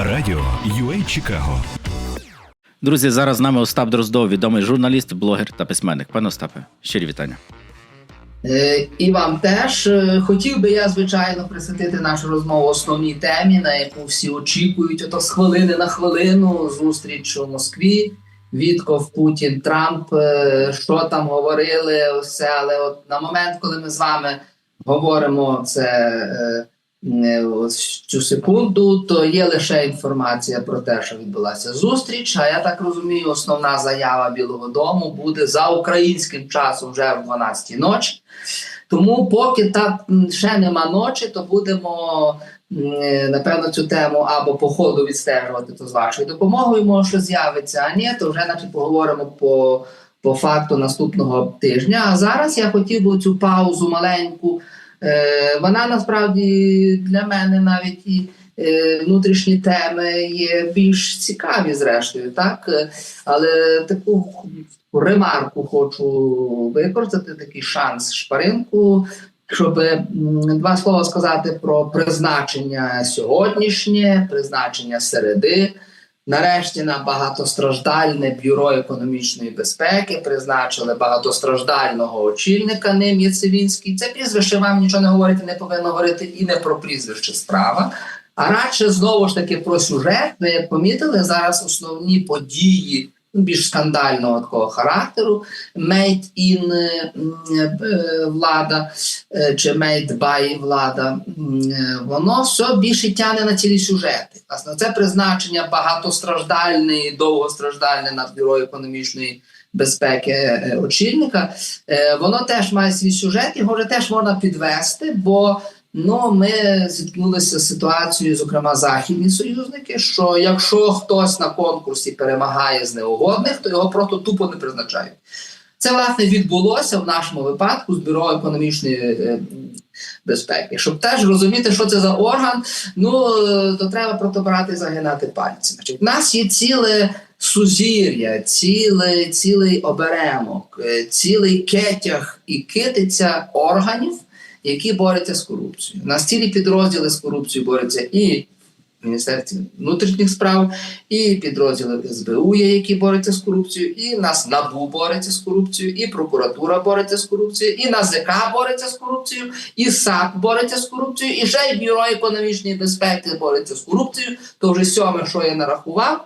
Радіо UA Чикаго. Друзі, зараз з нами Остап Дроздов, відомий журналіст, блогер та письменник. Пане Остапе, щирі вітання. Е, І вам теж Е, хотів би я, звичайно, присвятити нашу розмову основній темі, на яку всі очікують, ото з хвилини на хвилину зустріч у Москві. Вітков, Путін, Трамп, е, що там говорили, все. Але от на момент, коли ми з вами говоримо це цю секунду, то є лише інформація про те, що відбулася зустріч. А я так розумію, основна заява Білого Дому буде за українським часом вже в 12-й ночі. Тому, поки так ще нема ночі, то будемо е, напевно цю тему або по ходу відстежувати то з вашою допомогою, може що з'явиться, а ні, то вже наче поговоримо по, по факту наступного тижня. А зараз я хотів би цю паузу маленьку. Е, вона насправді для мене навіть і е, внутрішні теми є більш цікаві, зрештою, так але таку ремарку хочу використати, такий шанс шпаринку, щоб два слова сказати про призначення сьогоднішнє, призначення середи. Нарешті на багатостраждальне бюро економічної безпеки призначили багатостраждального очільника ним Яцевінський. Це прізвище вам нічого не говорити, не повинно говорити і не про прізвище справа. А радше знову ж таки про сюжет. ми помітили зараз основні події більш скандального такого характеру. Made in е, е, влада е, чи made by влада. Воно все більше тягне на цілі сюжети. Власне, це призначення багатостраждальне і довгостраждальне на бюро економічної безпеки очільника. Воно теж має свій сюжет, його вже теж можна підвести, бо Ну, ми зіткнулися з ситуацією, зокрема, західні союзники, що якщо хтось на конкурсі перемагає з неугодних, то його просто тупо не призначають. Це власне відбулося в нашому випадку з бюро економічної е, безпеки. Щоб теж розуміти, що це за орган, ну е, то треба просто брати і загинати пальці. Значить, в нас є ціле сузір'я, ціле, цілий оберемок, е, цілий кетяг і китиця органів які борються з корупцією. У нас цілі підрозділи з корупцією борються і в Міністерстві внутрішніх справ, і підрозділи СБУ є, які борються з корупцією, і нас НАБУ бореться з корупцією, і прокуратура бореться з корупцією, і НАЗК бореться з корупцією, і САП бореться з корупцією, і ще й Бюро економічної безпеки бореться з корупцією. То вже сьоме, що я нарахував.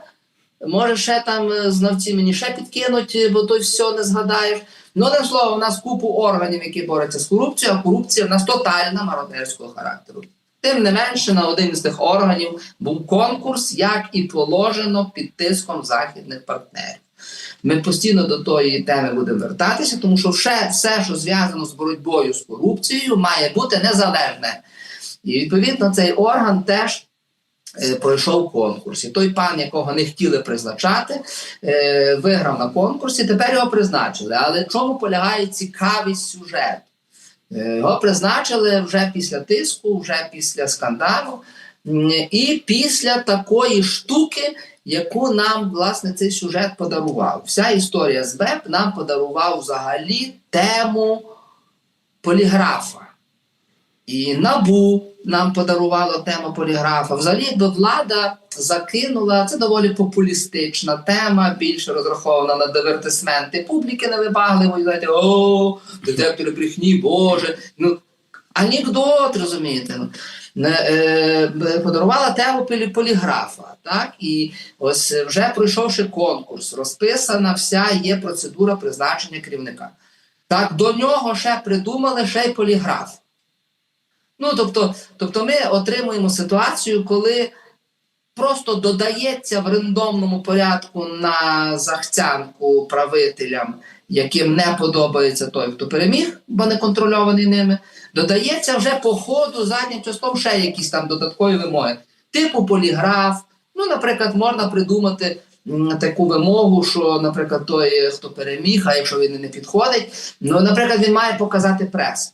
Може, ще там е, знавці мені ще підкинуть, е, бо то все не згадаєш. Ну, одним словом, у нас купу органів, які борються з корупцією, а корупція в нас тотальна мародерського характеру. Тим не менше, на один з тих органів був конкурс, як і положено під тиском західних партнерів. Ми постійно до тої теми будемо вертатися, тому що все, все що зв'язано з боротьбою з корупцією, має бути незалежне. І відповідно цей орган теж пройшов конкурс. І той пан, якого не хотіли призначати, е, виграв на конкурсі. Тепер його призначили. Але в чому полягає цікавість сюжету? Е, Його призначили вже після тиску, вже після скандалу, і після такої штуки, яку нам власне цей сюжет подарував. Вся історія з ВЕБ нам подарував взагалі тему поліграфа. І набу нам подарувало тему поліграфа. Взагалі, якби влада закинула це доволі популістична тема, більше розрахована на дивертисменти публіки невибагливої. Знаєте, о, детектори брехні, Боже. Ну анекдот, розумієте. Е, подарувала тему поліграфа. Так? І ось вже пройшовши конкурс, розписана вся є процедура призначення керівника. Так, до нього ще придумали ще й поліграф. Ну, тобто, тобто ми отримуємо ситуацію, коли просто додається в рандомному порядку на захцянку правителям, яким не подобається той, хто переміг, бо не контрольований ними. Додається вже по ходу заднім числом ще якісь там додаткові вимоги, типу поліграф. Ну, наприклад, можна придумати таку вимогу, що, наприклад, той, хто переміг, а якщо він не підходить, ну, наприклад, він має показати прес.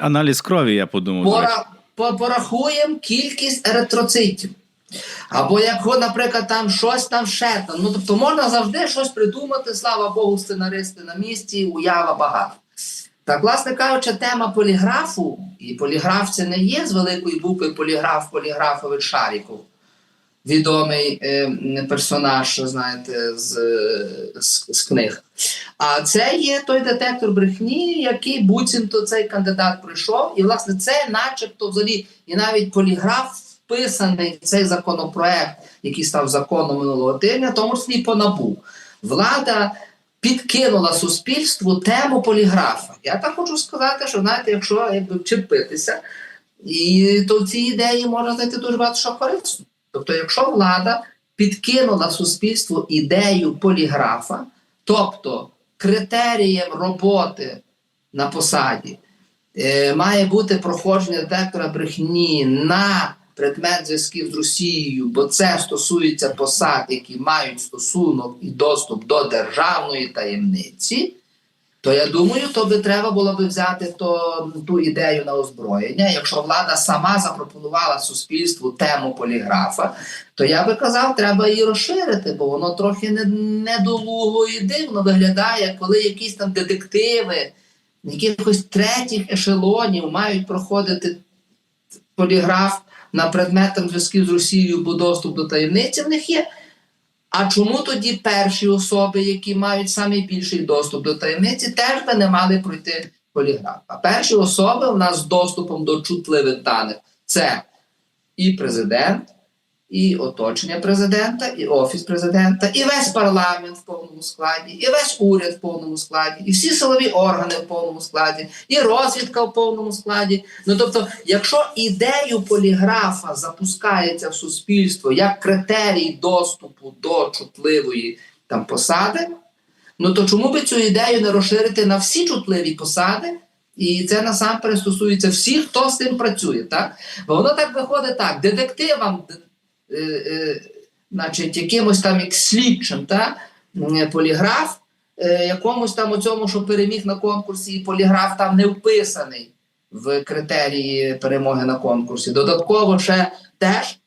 Аналіз крові, я подумав. Пора, по- порахуємо кількість еритроцитів. Або якщо, наприклад, там щось там ще там. Ну тобто можна завжди щось придумати, слава Богу, сценаристи на місці, уява багато. Так, власне кажучи, тема поліграфу, і поліграф це не є з великої букви поліграф, поліграфович Шаріков. Відомий е, персонаж, знаєте, з, з, з книг. А це є той детектор брехні, який буцімто цей кандидат пройшов. І, власне, це, начебто, взагалі, і навіть поліграф вписаний в цей законопроект, який став законом минулого тижня, тому числі по набу. Влада підкинула суспільству тему поліграфа. Я так хочу сказати, що знаєте, якщо якби вчепитися, і то в цій ідеї можна знайти дуже багато що корисно. Тобто, якщо влада підкинула суспільству ідею поліграфа, тобто критерієм роботи на посаді е, має бути проходження детектора брехні на предмет зв'язків з Росією, бо це стосується посад, які мають стосунок і доступ до державної таємниці, то я думаю, то би треба було би взяти то, ту ідею на озброєння. Якщо влада сама запропонувала суспільству тему поліграфа, то я би казав, треба її розширити, бо воно трохи не- недолуго і дивно виглядає, коли якісь там детективи, якихось третіх ешелонів мають проходити поліграф на предмет там, зв'язків з Росією, бо доступ до таємниці в них є. А чому тоді перші особи, які мають найбільший доступ до таємниці, теж би не мали пройти поліграф? А перші особи в нас з доступом до чутливих даних це і президент, і оточення президента, і офіс президента, і весь парламент в повному складі, і весь уряд в повному складі, і всі силові органи в повному складі, і розвідка в повному складі. Ну тобто, якщо ідею поліграфа запускається в суспільство як критерій доступу до чутливої там посади, ну то чому би цю ідею не розширити на всі чутливі посади? І це насамперед стосується всіх, хто з цим працює. Так? Бо воно так виходить так: детективам, значить, якимось там як слідчим, та? поліграф, е, якомусь там у цьому, що переміг на конкурсі, і поліграф там не вписаний в критерії перемоги на конкурсі. Додатково ще теж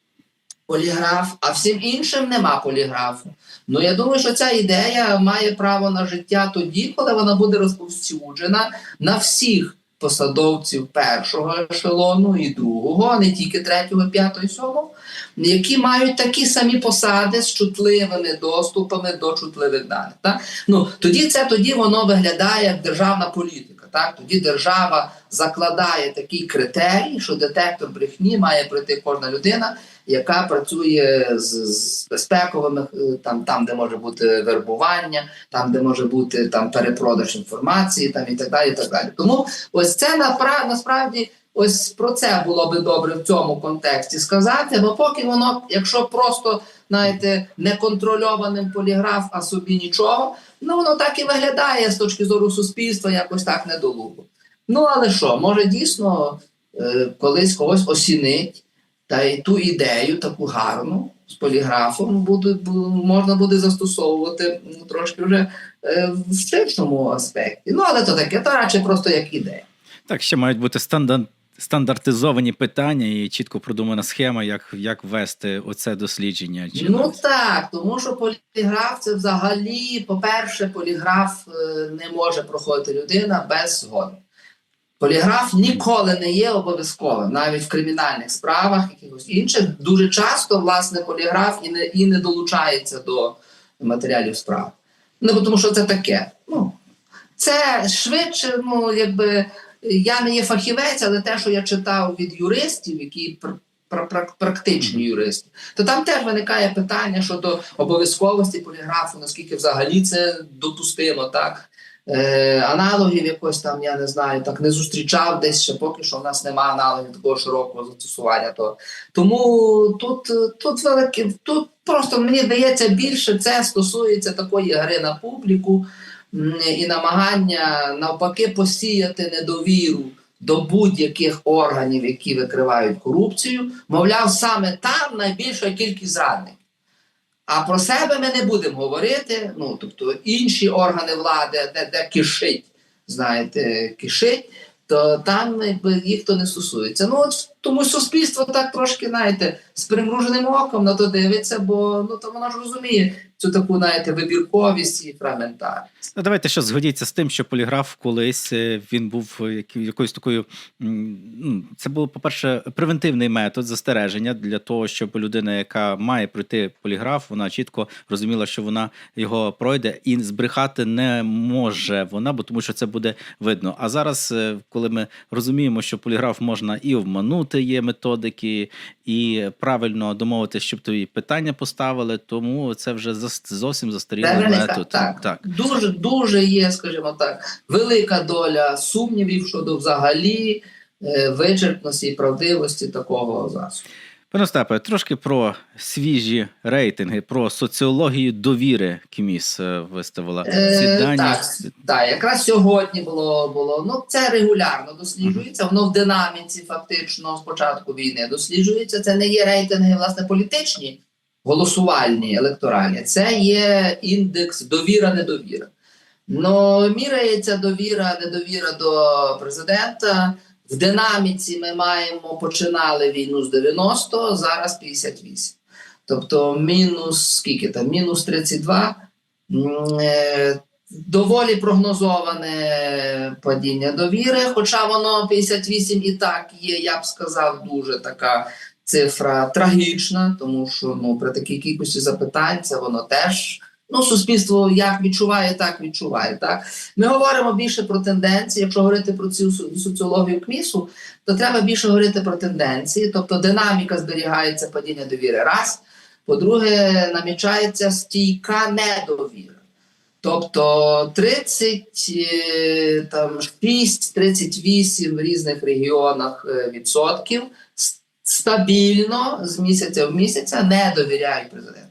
поліграф, а всім іншим нема поліграфу. Ну я думаю, що ця ідея має право на життя тоді, коли вона буде розповсюджена на всіх посадовців першого ешелону і другого, а не тільки третього, п'ятого і сьомого, які мають такі самі посади з чутливими доступами до чутливих даних. Так? Ну тоді це тоді воно виглядає як державна політика. Так? Тоді держава закладає такий критерій, що детектор брехні має пройти кожна людина, яка працює з, з безпековими е, там, там, де може бути вербування, там, де може бути там перепродаж інформації, там і так далі. І так далі. Тому ось це на, насправді. Ось про це було би добре в цьому контексті сказати, бо поки воно, якщо просто знаєте, неконтрольованим поліграф, а собі нічого, ну воно так і виглядає з точки зору суспільства, якось так недолуго. Ну але що, може дійсно е, колись когось осінить, та й ту ідею, таку гарну з поліграфом, буде, бу- можна буде застосовувати м, трошки вже е, в ширшому аспекті. Ну але то таке, то радше просто як ідея. Так, ще мають бути стандар- стандартизовані питання і чітко продумана схема, як, як вести оце дослідження. Чи Ну так, тому що поліграф це взагалі, по-перше, поліграф е, не може проходити людина без згоди. Поліграф ніколи не є обов'язковим, навіть в кримінальних справах, якихось інших. Дуже часто, власне, поліграф і не, і не долучається до матеріалів справ. Ну, тому що це таке. Ну, це швидше, ну, якби я не є фахівець, але те, що я читав від юристів, які пр- пр- пр- практичні юристи, то там теж виникає питання щодо обов'язковості поліграфу, наскільки взагалі це допустимо, так. Е, аналогів якось там, я не знаю, так не зустрічав десь ще поки що в нас немає аналогів такого широкого застосування. То. Тому тут, тут велике, тут просто мені здається більше це стосується такої гри на публіку і намагання навпаки посіяти недовіру до будь-яких органів, які викривають корупцію. Мовляв, саме там найбільша кількість зрадників. А про себе ми не будемо говорити. Ну, тобто інші органи влади, де, де кишить, знаєте, кишить, то там якби, їх то не стосується. Ну, от тому суспільство так трошки, знаєте, з примруженим оком на то дивиться, бо ну, то воно ж розуміє, цю таку, знаєте, вибірковість і фрагментарність. Ну, давайте що згодіться з тим, що поліграф колись е, він був е, якоюсь такою. ну, Це був, по-перше, превентивний метод застереження для того, щоб людина, яка має пройти поліграф, вона чітко розуміла, що вона його пройде і збрехати не може вона, бо тому що це буде видно. А зараз, е, коли ми розуміємо, що поліграф можна і обманути, є методики, і правильно домовитися, щоб тобі питання поставили, тому це вже зовсім застарілий метод. так, так. Дуже дуже є, скажімо так, велика доля сумнівів щодо взагалі е, вичерпності і правдивості такого засобу. Пане Остапе, трошки про свіжі рейтинги, про соціологію довіри КМІС е, виставила Е, ці дані. так, так, якраз сьогодні було було. Ну це регулярно досліджується. Воно в динаміці фактично з початку війни досліджується. Це не є рейтинги, власне, політичні, голосувальні, електоральні. Це є індекс довіра-недовіра. Ну, міряється довіра, недовіра до президента. В динаміці ми маємо починали війну з 90, зараз 58. Тобто мінус скільки там? Мінус 32. М, е, Доволі прогнозоване падіння довіри, хоча воно 58 і так є, я б сказав, дуже така цифра трагічна, тому що ну, при такій кількості запитань це воно теж ну, суспільство як відчуває, так відчуває. Так? Ми говоримо більше про тенденції. Якщо говорити про цю соціологію КМІСу, то треба більше говорити про тенденції, тобто динаміка зберігається падіння довіри. Раз. По-друге, намічається стійка недовіра. Тобто 36-38 в різних регіонах е, відсотків стабільно з місяця в місяця не довіряють президенту.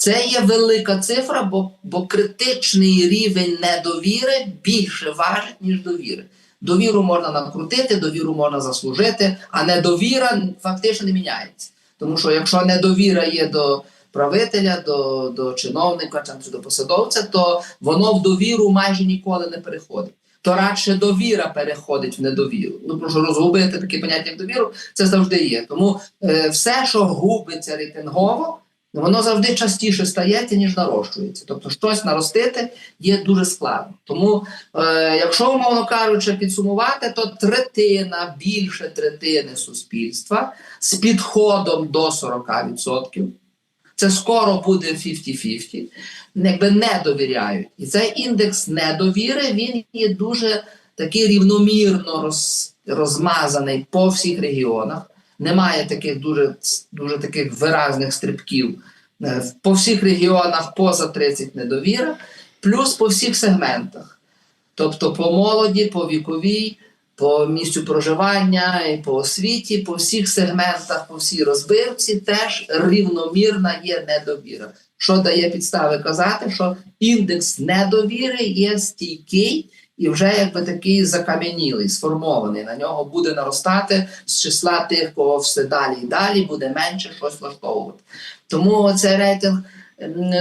Це є велика цифра, бо, бо критичний рівень недовіри більше важить, ніж довіри. Довіру можна накрутити, довіру можна заслужити, а недовіра фактично не міняється. Тому що якщо недовіра є до правителя, до, до чиновника чи до посадовця, то воно в довіру майже ніколи не переходить. То радше довіра переходить в недовіру. Ну що розгубити таке поняття як довіру, це завжди є. Тому е, все, що губиться рейтингово, воно завжди частіше стається, ніж нарощується. Тобто щось наростити є дуже складно. Тому, е, якщо умовно кажучи, підсумувати, то третина, більше третини суспільства з підходом до 40%. Це скоро буде 50-50, якби не довіряють. І цей індекс недовіри він є дуже такий рівномірно роз, розмазаний по всіх регіонах. Немає таких дуже, дуже таких виразних стрибків. Е, По всіх регіонах поза 30 недовіра, плюс по всіх сегментах. Тобто по молоді, по віковій, по місцю проживання, і по освіті, по всіх сегментах, по всій розбивці теж рівномірна є недовіра. Що дає підстави казати, що індекс недовіри є стійкий і вже якби такий закам'янілий, сформований. На нього буде наростати з числа тих, кого все далі і далі буде менше щось влаштовувати. Тому цей рейтинг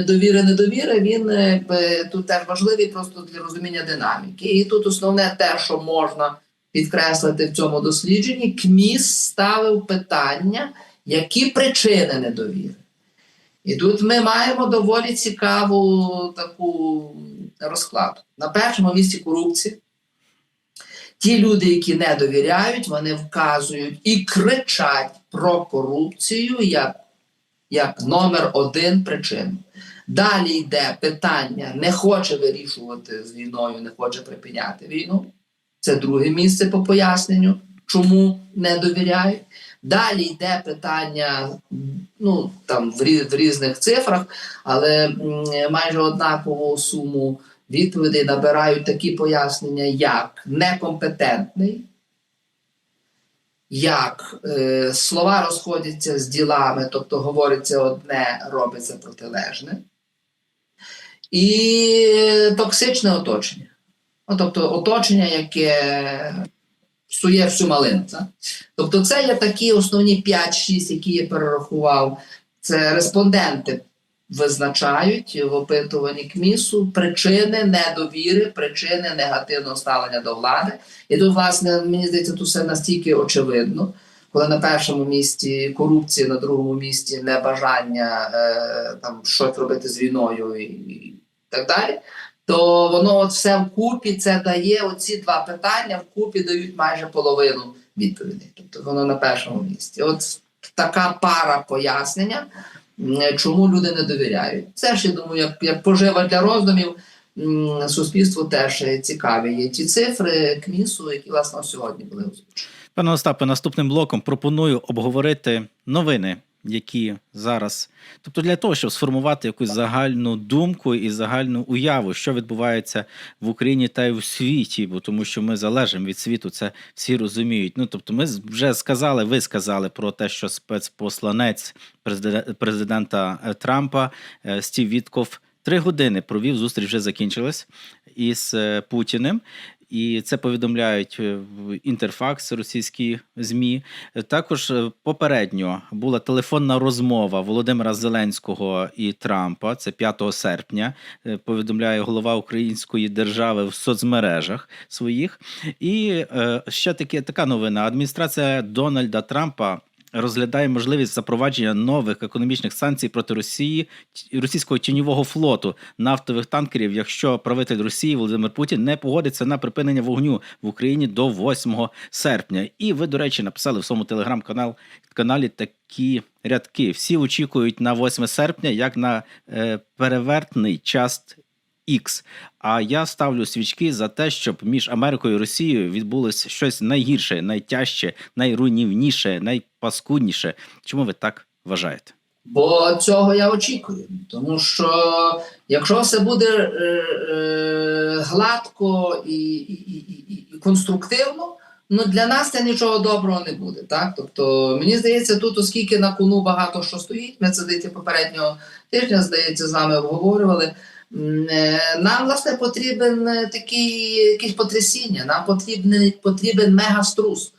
довіри недовіри він е, тут теж важливий просто для розуміння динаміки. І тут основне те, що можна підкреслити в цьому дослідженні, КМІС ставив питання, які причини недовіри. І тут ми маємо доволі цікаву таку розкладу. На першому місці корупція. Ті люди, які не довіряють, вони вказують і кричать про корупцію як, як номер один причин. Далі йде питання: не хоче вирішувати з війною, не хоче припиняти війну. Це друге місце по поясненню, чому не довіряють. Далі йде питання, ну там в, рі- в різних цифрах, але майже однакову суму відповідей набирають такі пояснення, як некомпетентний, як е, слова розходяться з ділами, тобто говориться одне, робиться протилежне, і токсичне оточення. Ну, тобто оточення, яке псує всю малину. Так? Тобто, це є такі основні 5-6, які я перерахував. Це респонденти визначають в опитуванні КМІСу причини недовіри, причини негативного ставлення до влади. І тут, власне, мені здається, тут все настільки очевидно. коли на першому місці корупція, на другому місці небажання е, там щось робити з війною і, і так далі, то воно от все вкупі це дає оці два питання, вкупі дають майже половину відповідей. Тобто воно на першому місці. От така пара пояснення, чому люди не довіряють. Це ж я думаю, як, як пожива для роздумів. Суспільству теж цікаві є ті цифри КМІСу, які власне сьогодні були озвучені. Пане Остапе, наступним блоком пропоную обговорити новини, які зараз, тобто для того, щоб сформувати якусь загальну думку і загальну уяву, що відбувається в Україні та й у світі, бо тому що ми залежимо від світу, це всі розуміють. Ну тобто, ми вже сказали, ви сказали про те, що спецпосланець президента е, Трампа е, Стів Вітков три години провів. Зустріч вже закінчилась із е, Путіним. І це повідомляють е, інтерфакс російські змі. Також е, попередньо була телефонна розмова Володимира Зеленського і Трампа. Це 5 серпня. е, Повідомляє голова української держави в соцмережах своїх. І ще таке така новина: адміністрація Дональда Трампа. Розглядає можливість запровадження нових економічних санкцій проти Росії російського тіньового флоту нафтових танкерів, якщо правитель Росії Володимир Путін не погодиться на припинення вогню в Україні до 8 серпня. І ви, до речі, написали в своєму телеграм-канал каналі такі рядки. Всі очікують на 8 серпня як на е, перевертний час X. А я ставлю свічки за те, щоб між Америкою і Росією відбулося щось найгірше, найтяжче, найруйнівніше, найпаскудніше. Чому ви так вважаєте? Бо цього я очікую. Тому що якщо все буде е, е, гладко і, і, і, і, конструктивно, ну для нас це нічого доброго не буде. Так? Тобто, мені здається, тут, оскільки на кону багато що стоїть, ми це здається попереднього тижня, здається, з вами обговорювали. Е, Нам власне потрібен е, такий якесь потрясіння, нам потрібен, потрібен мегаструс.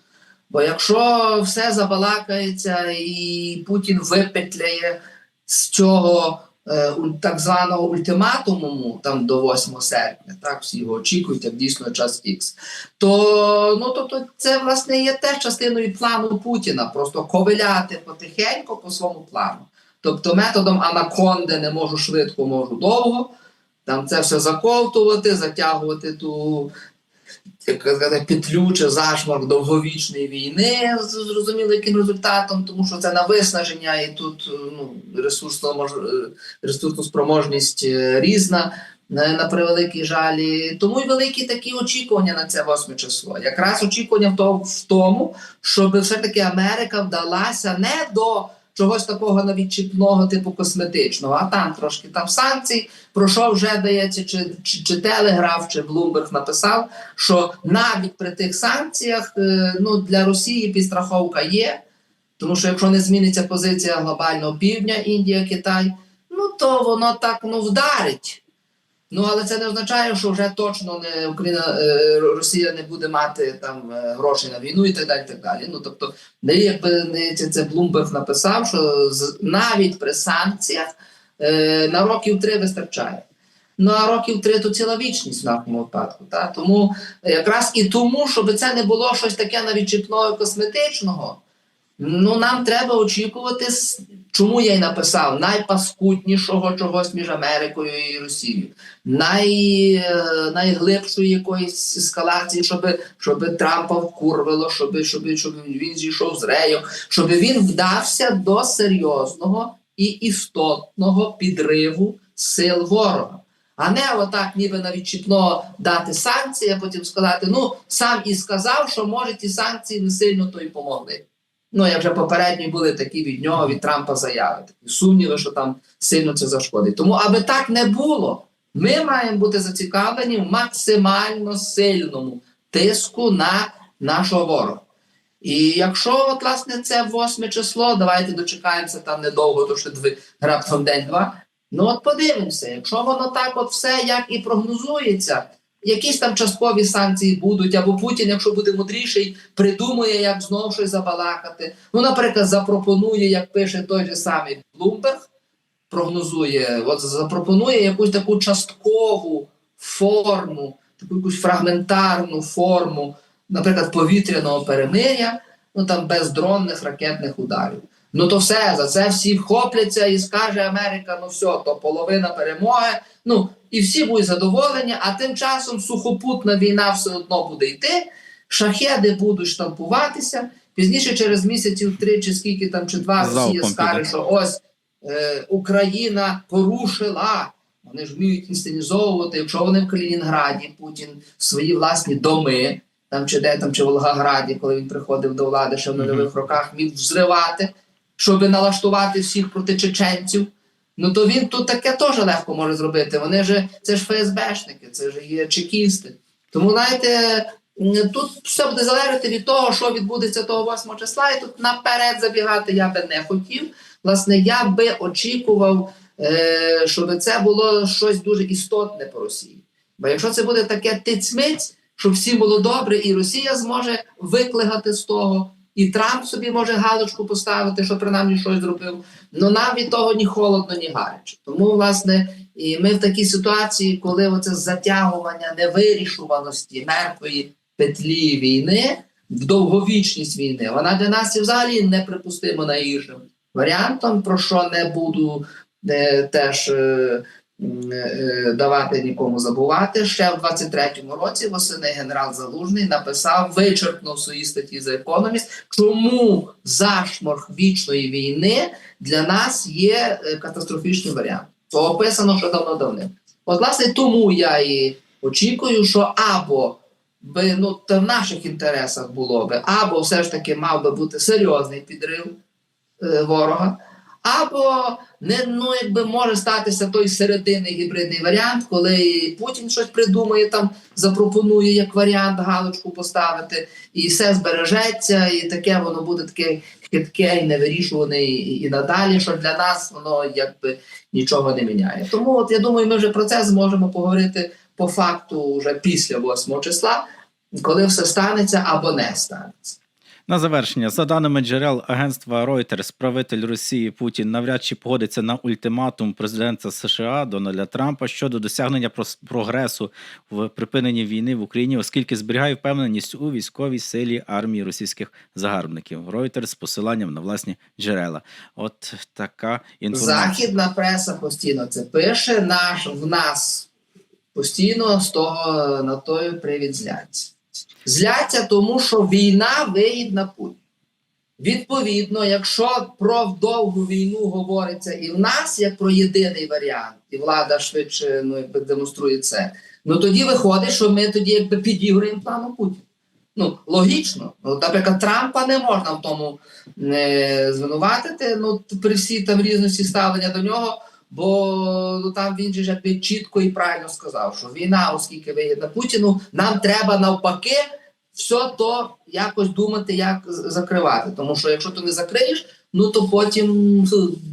Бо якщо все забалакається і Путін випетляє з цього е, так званого ультиматуму там до 8 серпня, так всі його очікують, як дійсно час Х, то ну тобто це власне є теж частиною плану Путіна, просто ковиляти потихеньку по своєму плану. Тобто методом анаконди не можу швидко, можу довго. Там це все заковтувати, затягувати ту як сказати, петлю чи зашморк довговічної війни з зрозуміло результатом, тому що це на виснаження, і тут е, ну, ресурсна мож... е, ресурсну спроможність е, різна. На, превеликий жаль, І тому й великі такі очікування на це 8 число. Якраз очікування в тому, щоб все-таки Америка вдалася не до чогось такого навіть чіпного, типу косметичного, а там трошки там санкцій, про що вже дається, чи, чи, чи Телеграф, чи Блумберг написав, що навіть при тих санкціях е, ну, для Росії підстраховка є. Тому що якщо не зміниться позиція глобального півдня, Індія, Китай, ну то воно так ну, вдарить. Ну але це не означає, що вже точно не Україна е, Росія не буде мати там е, грошей на війну і так далі. так далі. Ну тобто, не якби не це, Блумберг написав, що навіть при санкціях е, на років три вистачає. Ну а років три то ціла вічність в нашому випадку. Та? Тому якраз і тому, щоб це не було щось таке навітчіпного косметичного. Ну, нам треба очікувати, чому я й написав, найпаскуднішого чогось між Америкою і Росією, най, е, найглибшої якоїсь ескалації, щоб, щоб Трампа вкурвило, щоб, щоб, щоб він зійшов з реєм, щоб він вдався до серйозного і істотного підриву сил ворога. А не отак, ніби навіть чіпно дати санкції, а потім сказати: ну сам і сказав, що може ті санкції не сильно то й помогли. Ну, як вже попередні були такі від нього, від Трампа заяви, такі сумніви, що там сильно це зашкодить. Тому, аби так не було, ми маємо бути зацікавлені в максимально сильному тиску на нашого ворога. І якщо, от, власне, це 8 число, давайте дочекаємося там недовго, то дві, раптом день-два. Ну от подивимося, якщо воно так от все як і прогнозується, якісь там часткові санкції будуть, або Путін, якщо буде мудріший, придумає, як знову щось забалакати. Ну, наприклад, запропонує, як пише той же самий Блумберг, прогнозує, от запропонує якусь таку часткову форму, таку якусь фрагментарну форму, наприклад, повітряного перемиря. ну там без дронних ракетних ударів. Ну то все, за це всі вхопляться і скаже Америка: ну все, то половина перемоги. Ну і всі будуть задоволені, а тим часом сухопутна війна все одно буде йти, шахеди будуть штампуватися. Пізніше, через місяців три чи скільки там, чи два, Росія скаже, що ось е, Україна порушила. Вони ж вміють інсценізовувати, якщо вони в Калінінграді, Путін свої власні доми, там чи де там, чи в Волгограді, коли він приходив до влади ще в нульових роках, міг взривати, щоб налаштувати всіх проти чеченців. Ну то він тут таке теж легко може зробити. Вони ж це ж ФСБшники, це ж є чекісти. Тому знаєте, тут все буде залежати від того, що відбудеться того 8 числа, і тут наперед забігати я би не хотів. Власне, я би очікував, е, щоб це було щось дуже істотне по Росії. Бо якщо це буде таке тицьмиць, щоб всім було добре, і Росія зможе виклигати з того, і Трамп собі може галочку поставити, що принаймні щось зробив. Ну нам від того ні холодно, ні гаряче. Тому, власне, і ми в такій ситуації, коли оце затягування невирішуваності мертвої петлі війни в довговічність війни, вона для нас і взагалі неприпустимо найгіршим варіантом, про що не буду е, теж. е, Давати нікому забувати ще в 23-му році восени генерал Залужний написав вичерпно в своїй статті за економіст, чому зашморг вічної війни для нас є е, катастрофічним варіантом. Це описано ще давно давним. От, власне, тому я і очікую, що або би ну це в наших інтересах було би, або все ж таки мав би бути серйозний підрив е, ворога, або не ну якби може статися той серединний гібридний варіант, коли Путін щось придумає, там запропонує як варіант галочку поставити, і все збережеться, і таке воно буде таке хитке і невирішуване і, і надалі, що для нас воно якби нічого не міняє. Тому от я думаю, ми вже про це зможемо поговорити по факту вже після 8 числа, коли все станеться або не станеться. На завершення, за даними джерел агентства Reuters, правитель Росії Путін навряд чи погодиться на ультиматум президента США Дональда Трампа щодо досягнення прогресу в припиненні війни в Україні, оскільки зберігає впевненість у військовій силі армії російських загарбників. Reuters з посиланням на власні джерела. От така інформація. Західна преса постійно це пише. Наш в нас постійно з того на той привід зляться. Зляться, тому що війна вигідна Путіну. Відповідно, якщо про довгу війну говориться і в нас як про єдиний варіант, і влада швидше ну, якби демонструє це, ну тоді виходить, що ми тоді якби підігруємо плану Путіна. Ну, логічно. Ну, наприклад, Трампа не можна в тому не звинуватити, ну, при всій там різності ставлення до нього, бо ну, там він же ж чітко і правильно сказав, що війна, оскільки вигідна Путіну, нам треба навпаки все то якось думати, як закривати. Тому що якщо ти не закриєш, ну то потім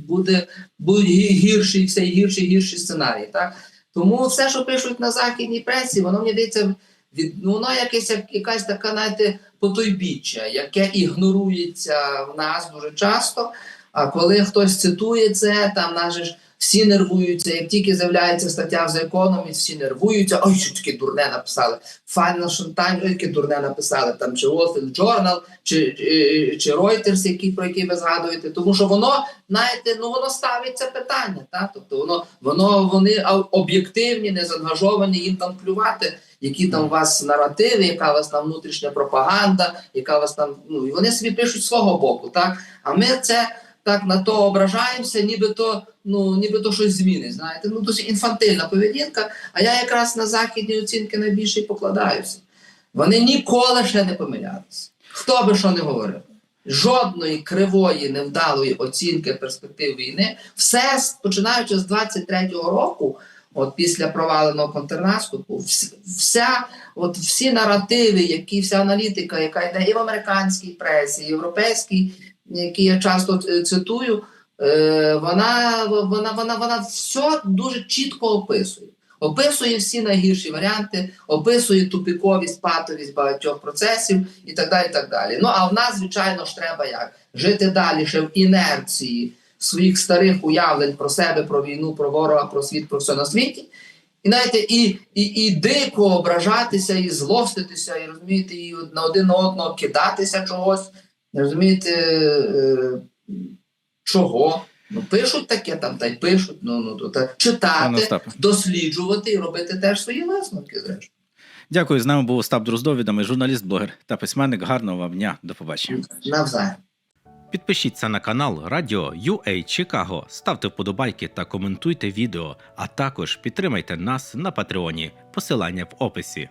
буде, будуть гірші, все гірші і гірші сценарії. Так? Тому все, що пишуть на західній пресі, воно мені здається, від, ну, воно якесь, як, якась така, знаєте, потойбіччя, яке ігнорується в нас дуже часто. А коли хтось цитує це, там наші ж всі нервуються. Як тільки з'являється стаття в The всі нервуються. Ой, що таке дурне написали. Financial Times, ой, яке дурне написали. Там чи Wall Street Journal, чи, чи, чи Reuters, які, про які ви згадуєте. Тому що воно, знаєте, ну воно ставить це питання. Так? Тобто воно, воно вони об'єктивні, не заангажовані, їм там плювати. Які там у вас наративи, яка у вас там внутрішня пропаганда, яка у вас там. Ну і вони собі пишуть свого боку, так? А ми це так на то ображаємося, нібито, ну, нібито щось змінить. Знаєте, ну досить інфантильна поведінка. А я якраз на західні оцінки найбільше покладаюся. Вони ніколи ще не помилялися. Хто би що не говорив. Жодної кривої, невдалої оцінки перспектив війни, все починаючи з 23-го року, от після проваленого контрнаступу, вся, от всі наративи, які вся аналітика, яка йде і в американській пресі, і європейській, які я часто е, цитую, е, вона, вона, вона, вона все дуже чітко описує. Описує всі найгірші варіанти, описує тупіковість, патовість багатьох процесів і так далі. і так далі. Ну а в нас, звичайно ж, треба як жити далі ще в інерції своїх старих уявлень про себе, про війну, про ворога, про світ, про все на світі. І знаєте, і, і, і дико ображатися, і злоститися, і розумієте, і на один на одного кидатися чогось. Розумієте, е, чого? Ну, пишуть таке там, та й пишуть. Ну, ну, то, та, читати, досліджувати і робити теж свої висновки, зрештою. Дякую. З нами був Остап Дроздов, відомий журналіст, блогер та письменник. Гарного вам дня. До побачення. Навзаєм. Підпишіться на канал Радіо UA Чикаго, ставте вподобайки та коментуйте відео, а також підтримайте нас на Патреоні. Посилання в описі.